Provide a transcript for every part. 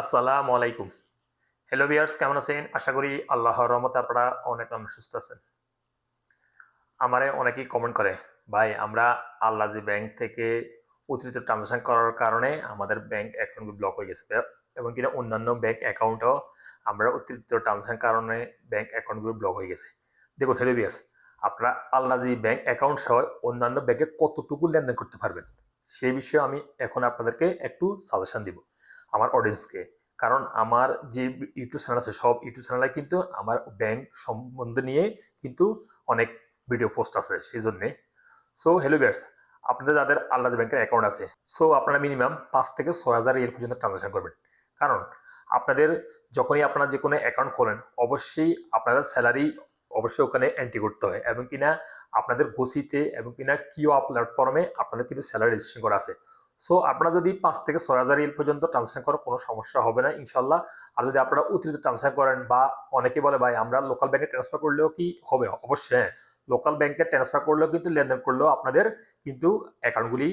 আসসালামু আলাইকুম। হ্যালো বিয়ার্স কেমন আছেন? আশা করি আল্লাহর রহমতে আপনারা অনেক অনেক সুস্থ আছেন। আমারে অনেকেই কমেন্ট করে, ভাই, আমরা আল্লাজি ব্যাংক থেকে অতিরিক্ত ট্রানজাকশন করার কারণে আমাদের ব্যাংক অ্যাকাউন্ট ব্লক হয়ে গেছে এবং কিনা অন্যান্য ব্যাংক অ্যাকাউন্টও আমরা অতিরিক্ত ট্রানজাকশন কারণে ব্যাংক অ্যাকাউন্টগুলো ব্লক হয়ে গেছে। দেখুন হ্যালো বিয়ার্স আপনারা আল্লাজি ব্যাংক অ্যাকাউন্ট সহ অন্যান্য ব্যাংকে কতটুকু লেনদেন করতে পারবেন, সেই বিষয়ে আমি এখন আপনাদেরকে একটু সাজেশন দিব। আমার অডিয়েন্সকে কারণ আমার যে ইউটিউব চ্যানেল আছে, সব ইউটিউব চ্যানেলে কিন্তু আমার ব্যাংক সম্বন্ধে নিয়ে কিন্তু অনেক ভিডিও পোস্ট আছে, সেই জন্যে। সো হ্যালো বিয়ার্স আপনাদের যাদের আল্লাহ ব্যাংকের অ্যাকাউন্ট আছে সো আপনারা মিনিমাম পাঁচ থেকে ছয় হাজার এর পর্যন্ত ট্রানজাকশন করবেন। কারণ আপনাদের যখনই আপনারা যে কোনো অ্যাকাউন্ট খোলেন, অবশ্যই আপনাদের স্যালারি অবশ্যই ওখানে এন্ট্রি করতে হয়। এবং কিনা আপনাদের গোসিতে এবং কিনা কিও প্ল্যাটফর্মে আপনাদের কিন্তু স্যালারি রেজিস্ট্রেশন করা আছে। সো আপনারা যদি পাঁচ থেকে ছয় হাজার ইল পর্যন্ত ট্রান্সফার করার কোনো সমস্যা হবে না ইনশাল্লাহ আর যদি আপনারা অতিরিক্ত ট্রান্সফার করেন বা অনেকে বলে, ভাই, আমরা লোকাল ব্যাংকে ট্রান্সফার করলেও কি হবে? অবশ্যই হ্যাঁ। লোকাল ব্যাংকে ট্রান্সফার করলেও কিন্তু লেনদেন করলেও আপনাদের কিন্তু অ্যাকাউন্টগুলি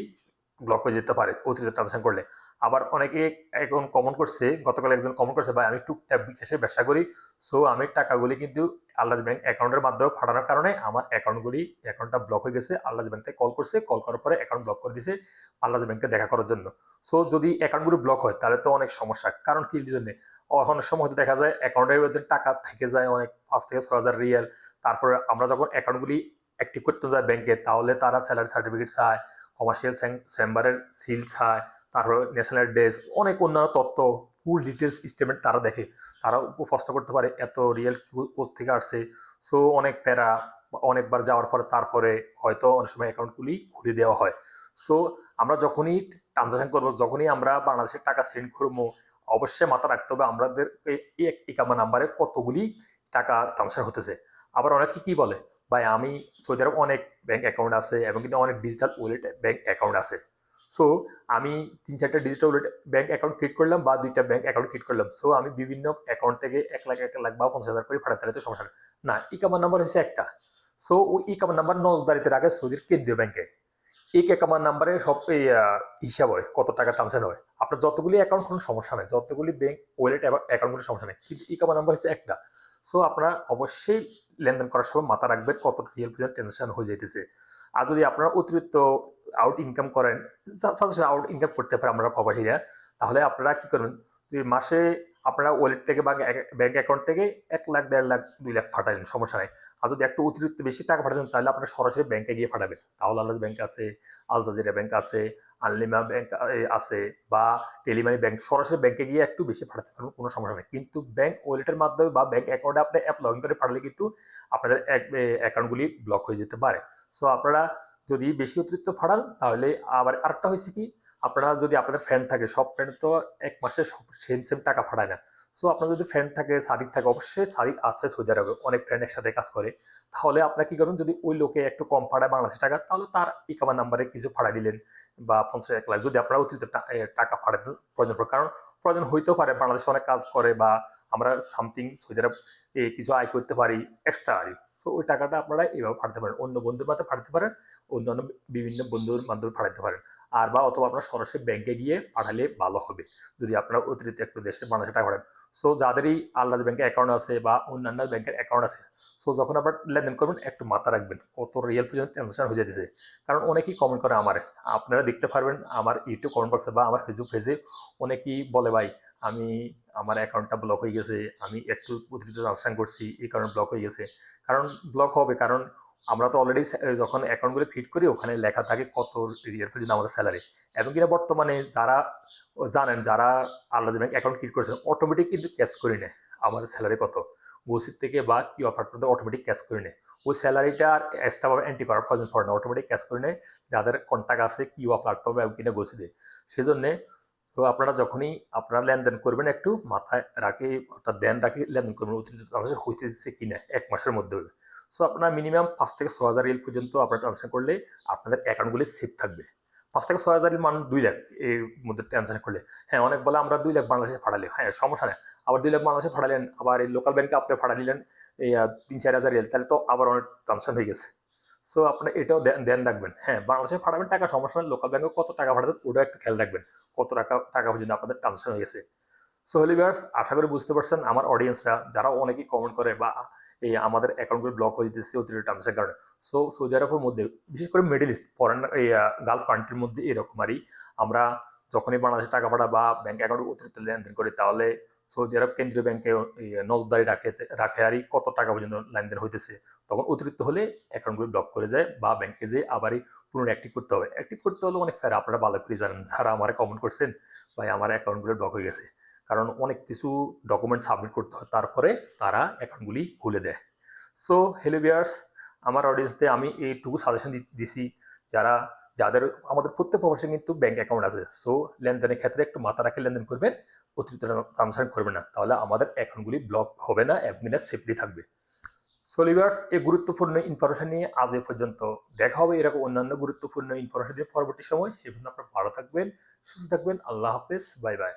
ব্লক হয়ে যেতে পারে অতিরিক্ত ট্রান্সফার করলে। আবার অনেকে এখন কমন করছে, গতকাল একজন কমন করছে, ভাই, আমি টুকটাক বিকাশে ব্যবসা করি সো আমি টাকাগুলি কিন্তু আল্লাহ ব্যাংক অ্যাকাউন্টের মাধ্যমে ফাটানোর কারণে আমার অ্যাকাউন্টগুলি অ্যাকাউন্টটা ব্লক হয়ে গেছে আল্লাহ ব্যাংক কল করছে কল করার পরে অ্যাকাউন্ট ব্লক করে দিয়েছে আল্লাহ ব্যাংকে দেখা করার জন্য। সো যদি অ্যাকাউন্টগুলো ব্লক হয়, তাহলে তো অনেক সমস্যা। কারণ কি জন্য অনেক সময় হয়তো দেখা যায় অ্যাকাউন্টের মধ্যে টাকা থেকে যায় অনেক, পাঁচ থেকে ছয় হাজার রিয়াল। তারপরে আমরা যখন অ্যাকাউন্টগুলি অ্যাক্টিভ করতে যাই ব্যাংকে তাহলে তারা স্যালারি সার্টিফিকেট চায় কমার্শিয়াল চেম্বারের সিল চায় তারপর ন্যাশনাল ডেস্ক অনেক অন্যান্য তথ্য ফুল ডিটেলস স্টেটমেন্ট তারা দেখে। তারা প্রশ্ন করতে পারে এত রিয়েল কোথ থেকে আসছে। সো অনেক প্যারা অনেকবার যাওয়ার পরে তারপরে হয়তো অনেক সময় অ্যাকাউন্টগুলি ঘুরিয়ে দেওয়া হয়। সো আমরা যখনই ট্রানজাকশন করব, যখনই আমরা বাংলাদেশের টাকা সেন্ড করব, অবশ্যই মাথা রাখতে হবে আমাদের এই ইকামা নাম্বারে কতগুলি টাকা ট্রান্সফার হতেছে। আবার অনেকে কি বলে, ভাই, আমি সৌদি আরব অনেক ব্যাংক অ্যাকাউন্ট আছে এবং কিন্তু অনেক ডিজিটাল ওয়ালেট ব্যাংক অ্যাকাউন্ট আছে। সো আমি তিন চারটা ডিজিটাল ব্যাংক অ্যাকাউন্ট ক্রিয়েট করলাম বা দুইটা ব্যাংক অ্যাকাউন্ট ক্রিয়েট করলাম। সো আমি বিভিন্ন অ্যাকাউন্ট থেকে এক লাখ এক লাখ বা পঞ্চাশ হাজার করে ফাটাতে তাহলে তো সমস্যা। না ইকামার নাম্বার হচ্ছে একটা। সো ওই ইকামার নাম্বার নজদারিতে রাখে সৌদির কেন্দ্রীয় ব্যাংকে এই একামার নাম্বারে সব হিসাব হয়, কত টাকা ট্রান্সফার হয়। আপনার যতগুলি অ্যাকাউন্ট কোনো সমস্যা নেই। যতগুলি ব্যাংক ওয়ালেট অ্যাকাউন্ট সমস্যা নেই। কিন্তু ইকামার নাম্বার হচ্ছে একটা। সো আপনারা অবশ্যই লেনদেন করার সময় মাথা রাখবেন কত রিয়েল পর্যন্ত টেনশন হয়ে যেতেছে আর যদি আপনারা অতিরিক্ত আউট ইনকাম করেন সাথে আউট ইনকাম করতে পারে আমরা প্রবাসীরা। তাহলে আপনারা কি করবেন? যদি মাসে আপনারা ওয়ালেট থেকে বা ব্যাঙ্ক অ্যাকাউন্ট থেকে এক লাখ, দেড় লাখ, দুই লাখ ফাটালেন সমস্যা নেই। আর যদি একটু অতিরিক্ত বেশি টাকা পাঠাতেন, তাহলে আপনারা সরাসরি ব্যাংকে গিয়ে পাঠাবেন। তাহলে আল্লাহ ব্যাংক আছে, আল জাজিরা আছে আনলিমা ব্যাংক আছে বা টেলিমানি ব্যাংক সরাসরি ব্যাংকে গিয়ে একটু বেশি পাঠাতে পারবেন, কোনো সমস্যা নেই। কিন্তু ব্যাংক ওয়ালেটের মাধ্যমে বা ব্যাংক অ্যাকাউন্টে আপনি অ্যাপ লগ ইন করে পাঠালে কিন্তু আপনাদের অ্যাকাউন্টগুলি ব্লক হয়ে যেতে পারে। সো আপনারা যদি বেশি অতিরিক্ত ফাড়ান তাহলে আবার আরেকটা হয়েছে কি, আপনারা যদি আপনাদের ফ্যান থাকে, সব ফ্রেন্ড তো এক মাসে সেম সেম টাকা ফাড়ায় না সো আপনার যদি ফ্যান থাকে, সাদিক থাকে, অবশ্যই সাদিক আসছে সৌদি আরবে, অনেক ফ্রেন্ড একসাথে কাজ করে। তাহলে আপনারা কি করুন, যদি ওই লোকে একটু কম ফাড়ায় বাংলাদেশ টাকা, তাহলে তার ইকামার নাম্বারে কিছু ফাড়া দিলেন বা পঞ্চাশ এক লাখ। যদি আপনারা অতিরিক্ত টাকা ফাড়াতে প্রয়োজন পড়ে। কারণ প্রয়োজন হইতেও পারে, বাংলাদেশে অনেক কাজ করে বা আমরা সামথিং আরব কিছু আয় করতে পারি এক্সট্রা আয় সো ওই টাকাটা আপনারা এইভাবে পাঠাতে পারেন। অন্য বন্ধুর মাধ্যমে পাঠাতে পারেন, অন্যান্য বিভিন্ন বন্ধুর মাধ্যমে পাঠাতে পারেন। আর বা অথবা আপনার সরাসরি ব্যাংকে গিয়ে পাঠালে ভালো হবে, যদি আপনারা অতিরিক্ত একটু দেশে বাংলাদেশে টাকা পাঠান। সো যাদেরই আল্লাহ ব্যাংকের অ্যাকাউন্ট আছে বা অন্যান্য ব্যাংকের অ্যাকাউন্ট আছে সো যখন আপনার লেনদেন করবেন, একটু মাথা রাখবেন। কত রিয়েল পর্যন্ত ট্রানজাকশন হয়ে যেতেছে। কারণ অনেকেই কমেন্ট করে আমার, আপনারা দেখতে পারবেন আমার ইউটিউব কমেন্ট বক্সে বা আমার ফেসবুক পেজে অনেকেই বলে, ভাই, আমি, আমার অ্যাকাউন্টটা ব্লক হয়ে গেছে, আমি একটু অতিরিক্ত ট্রানজাকশন করছি, এই কারণে ব্লক হয়ে গেছে। কারণ ব্লক হবে। কারণ আমরা তো অলরেডি যখন অ্যাকাউন্টগুলো ফিট করি, ওখানে লেখা থাকে কত রিয়ার পর্যন্ত আমাদের স্যালারি এবং কিনা বর্তমানে যারা জানেন, যারা আল্লাহ ব্যাংক অ্যাকাউন্ট ক্রিয়েট করেছেন অটোমেটিক কিন্তু ক্যাশ করে নেয় আমাদের স্যালারি কত। গোসির থেকে বা কি অফার করতে অটোমেটিক ক্যাশ করে নেয়। ওই স্যালারিটা আর এক্সট্রাভাবে এন্ট্রি করার প্রয়োজন পড়ে না। অটোমেটিক ক্যাশ করে নেয়। যাদের কন্ট্যাক্ট আছে, কি প্ল্যাটফর্মে এবং কিনা গোসিতে সেই জন্যে তো আপনারা যখনই আপনারা লেনদেন করবেন, একটু মাথায় রাখি, অর্থাৎ দেন রাখি লেনদেন করবেন, অতিরিক্ত হইতেছে কিনা, এক মাসের মধ্যে সো আপনারা মিনিমাম পাঁচ থেকে ছ হাজার রিল পর্যন্ত আপনারা ট্রানজাকশন করলে আপনাদের অ্যাকাউন্টগুলি সেফ থাকবে। পাঁচ থেকে ছয় হাজার মান দুই লাখ এর মধ্যে ট্রানজাকশন করলে। হ্যাঁ অনেক বলে আমরা দুই লাখ বাংলাদেশে ফাটালে হ্যাঁ সমস্যা নেই। আবার দুই লাখ বাংলাদেশে ফাটালেন আবার এই লোকাল ব্যাংকে আপনি ফাটা নিলেন এই তিন, চার হাজার রিয়াল তাহলে তো আবার অনেক ট্রানজাকশন হয়ে গেছে। সো আপনি এটাও দেন রাখবেন। হ্যাঁ বাংলাদেশে ফাটাবেন টাকা, সমস্যা নেই। লোকাল ব্যাংকে কত টাকা ফাটাবেন ওটাও একটু খেয়াল রাখবেন। কত টাকা টাকা পর্যন্ত আপনাদের ট্রানজাকশন হয়ে গেছে। সো হলিভার্স আশা করি বুঝতে পারছেন আমার অডিয়েন্সরা যারা অনেকেই কমেন্ট করে বা এই আমাদের অ্যাকাউন্টগুলো ব্লক হয়ে যেতেছে অতিরিক্ত ট্রানজাকশনের কারণে। সো সৌদি আরবের মধ্যে, বিশেষ করে মিডিল ইস্ট ফরেন এই গালফ কান্ট্রির মধ্যে এরকম আরই আমরা যখনই বাংলাদেশে টাকা পাঠা বা ব্যাঙ্ক অ্যাকাউন্টে অতিরিক্ত লেনদেন করি, তাহলে সৌদি আরব কেন্দ্রীয় ব্যাংকে নজরদারি রাখে রাখে আরই কত টাকা পর্যন্ত লেনদেন হইতেছে, তখন অতিরিক্ত হলে অ্যাকাউন্টগুলো ব্লক করে যায় বা ব্যাংকে যেয়ে আবারই পুনরায় অ্যাক্টিভ করতে হবে। অ্যাক্টিভ করতে হলে অনেক স্যার, আপনারা ভালো করে জানেন। যারা আমার কমেন্ট করছেন? ভাই, আমার অ্যাকাউন্টগুলো ব্লক হয়ে গেছে। কারণ অনেক কিছু ডকুমেন্ট সাবমিট করতে হয়, তারপরে তারা অ্যাকাউন্টগুলি খুলে দেয়। সো হ্যালো বিয়ার্স আমার অডিয়েন্সদের আমি এইটুকু সাজেশন দিছি। যারা, যাদের, আমাদের প্রত্যেক প্রবাসে কিন্তু ব্যাঙ্ক অ্যাকাউন্ট আছে। সো লেনদেনের ক্ষেত্রে একটু মাথা রাখে লেনদেন করবেন, অতিরিক্ত ট্রান্সাকশন করবেন না। তাহলে আমাদের অ্যাকাউন্টগুলি ব্লক হবে না অ্যাডমিনের সেফটি থাকবে। সো এ এই গুরুত্বপূর্ণ ইনফরমেশন নিয়ে আজ এ পর্যন্ত দেখা হবে। এরকম অন্যান্য গুরুত্বপূর্ণ ইনফরমেশন দিয়ে পরবর্তী সময় সে আপনার আপনারা ভালো থাকবেন, সুস্থ থাকবেন। আল্লাহ হাফেজ। Bye bye.